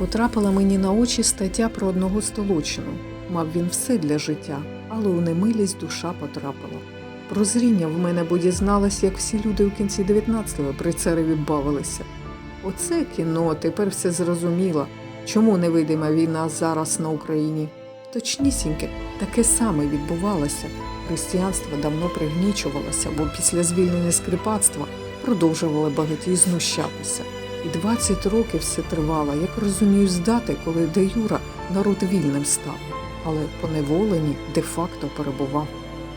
Потрапила мені на очі стаття про одного столочину. Мав він все для життя, але у немилість душа потрапила. Прозріння в мене, бо дізналась, як всі люди у кінці 19-го при цареві бавилися. Оце кіно тепер все зрозуміло, чому невидима війна зараз на Україні. Точнісіньке, таке саме відбувалося. Християнство давно пригнічувалося, бо після звільнення скрипацтва продовжували багаті знущатися. І 20 років все тривало, як розумію, здати, коли де Юра народ вільним став, але поневолені де-факто перебував.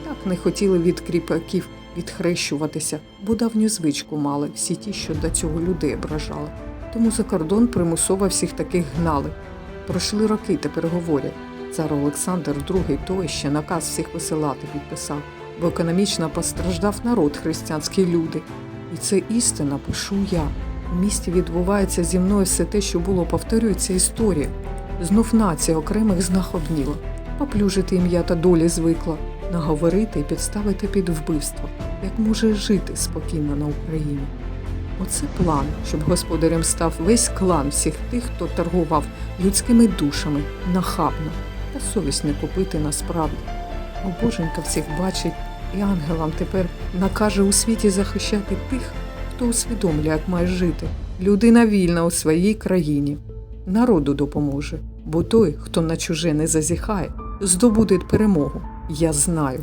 Так не хотіли від кріпаків відхрещуватися, бо давню звичку мали всі ті, що до цього людей ображали. Тому за кордон примусово всіх таких гнали. Пройшли роки, тепер говорять. Цар Олександр II той ще наказ всіх висилати підписав, бо економічно постраждав народ християнські люди. І це істина, пишу я. Місті відбувається зі мною все те, що було, повторюється історія. Знов нація окремих знахобніла, поплюжити ім'я та долі звикла, наговорити і підставити під вбивство, як може жити спокійно на Україні. Оце план, щоб господарем став весь клан всіх тих, хто торгував людськими душами нахабно та совість не купити насправді. Боженька всіх бачить і ангелам тепер накаже у світі захищати тих, хто усвідомлює, як має жити. Людина вільна у своїй країні. Народу допоможе, бо той, хто на чуже не зазіхає, здобуде перемогу. Я знаю.